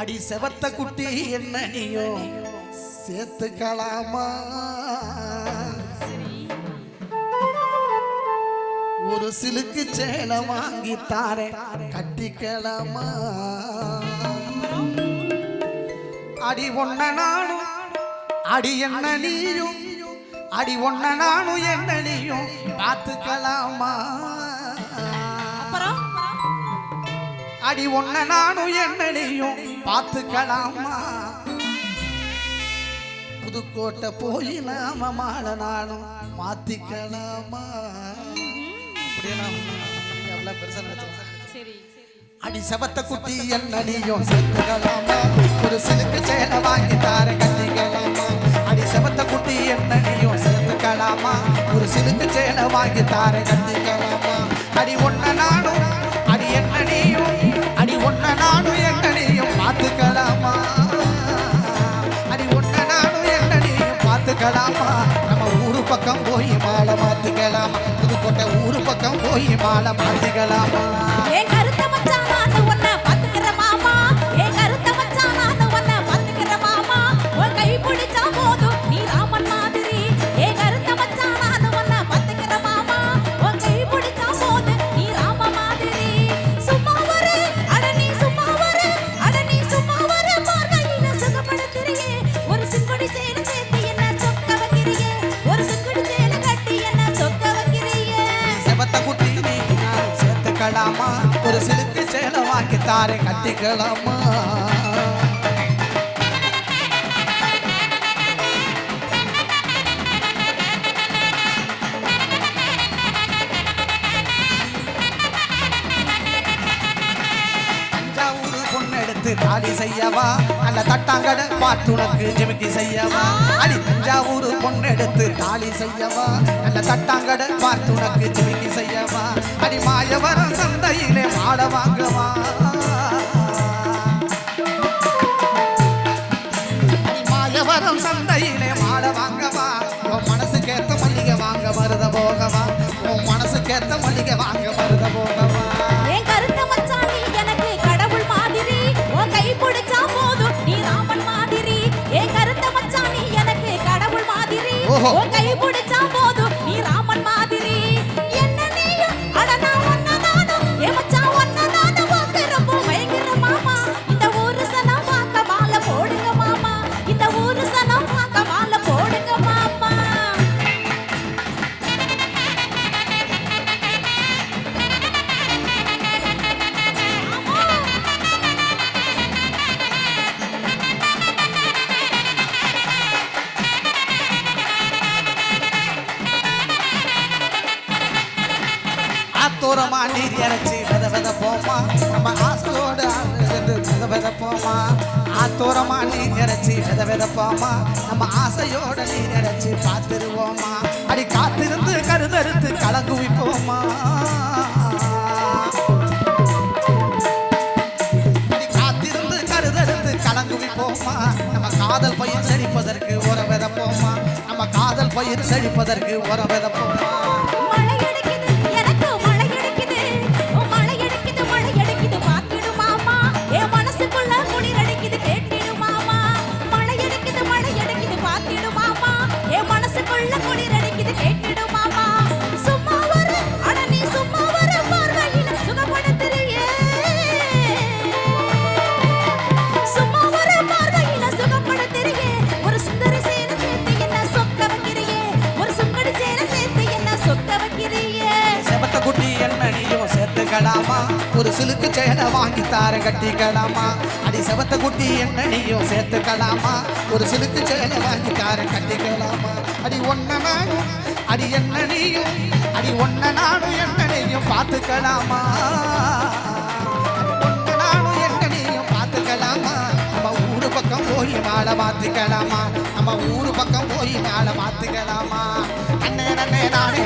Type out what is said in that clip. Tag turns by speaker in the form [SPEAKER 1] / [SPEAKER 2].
[SPEAKER 1] அடி செவத்த குட்டி என்ன நீயும் சேர்த்துக்கலாமா ஒரு சிலுக்கு சேலை வாங்கி தாரே கட்டிக்கலாமா அடி ஒன்ன நானும் அடி என்ன நீயும்? அடி ஒன்ன நானும் என்ன நீயும்? பார்த்துக்கலாமா? அடி ஒன்ன நானும் என்ன நீயும் பார்த்துக்கலாமா? புதுக்கோட்டை போய் நாம மாலை நானும் மாத்திக்கலாமா? அவ்வளவு பெருசா.
[SPEAKER 2] சரி
[SPEAKER 1] அடி செவத்த குட்டி என்ன நீயும் சேர்த்துக்கலாமா? ஒரு சிலுக்கு சேலை வாங்கி தார கட்டிக்கலாமா? அடி செவத்த குட்டி என்ன நீயும் சேர்த்துக்கலாமா? ஒரு சிலுக்கு சேலை வாங்கி தார கட்டிக்கலாமா? பக்கம் போய் மாலை மாத்திக்கலாம்? புதுக்கோட்டை ஊரு பக்கம் போய் மாலை மாத்திக்கலாமா? சேர்த்துக்கலாமா ஒரு சிலுக்கு சேலை வாங்கி தாரை கட்டிக்கலாமா? தஞ்சாவூர் பொண்ணெடுத்து தாலி செய்யவா? நல்ல தட்டாங்கட பாட்டுனக்கு ஜிமிக்கி செய்யவா? அடி தஞ்சாவூர் பொண்ணெடுத்து தாலி செய்யவா? நல்ல தட்டாங்கட பாட்டுனக்கு மாட வாங்கவா? மாயவரம் சந்தையிலே மாட வாங்கவா? உன் மனசுக்கேத்த மல்லிகை வாங்க மருத போகவா? உன் மனசுக்கேத்த மல்லிகை வாங்க மருத போகவா?
[SPEAKER 2] என் கருத்த மச்சான் நீ எனக்கு கடவுள் மாதிரி. உன் கை பிடிச்சா போதும் நீ ராமன் மாதிரி. என் கருத்த மச்சான் நீ எனக்கு கடவுள் மாதிரி.
[SPEAKER 1] ஓஹோ.
[SPEAKER 2] உன் கை பிடிச்சா
[SPEAKER 1] தூரமா நீர் இறைச்சி வித வித போமா நம்ம ஆசையோடு இருந்து வித வித போமா ஆத்தோரமா நீர் இறைச்சி வித வித போமா நம்ம ஆசையோட நீர் இறைச்சி பார்த்துருவோமா அடி காத்திருந்து கருதறுத்து கலங்குவிப்போமா அடி காத்திருந்து கருதறுத்து கலங்குவிப்போமா நம்ம காதல் பயிர் செழிப்பதற்கு உர விதப்போமா நம்ம காதல் பயிர் செழிப்பதற்கு உர விதப்போமா
[SPEAKER 2] கட்டிக்கலாமா? ஒரு
[SPEAKER 1] சிலுக்கு சேலை வாங்கி தார கட்டிக்கலாமா? அடி செவத்த குட்டி எண்ணெயும் சேர்த்துக்கலாமா? ஒரு சிலுக்கு சேலை வாங்கி தார கட்டிக்கலாமா? அடி ஒன்ன நானும் அடி எண்ணெயும் அடி ஒன்ன நானும் எண்ணெயும் பார்த்துக்கலாமா? அடி பார்த்துக்கலாமா? நம்ம ஊரு பக்கம் போய் மாலை மாத்திக்கலாமா? நம்ம ஊரு பக்கம் போய் மாலை மாத்திக்கலாமா? அண்ணே நன்னே நானே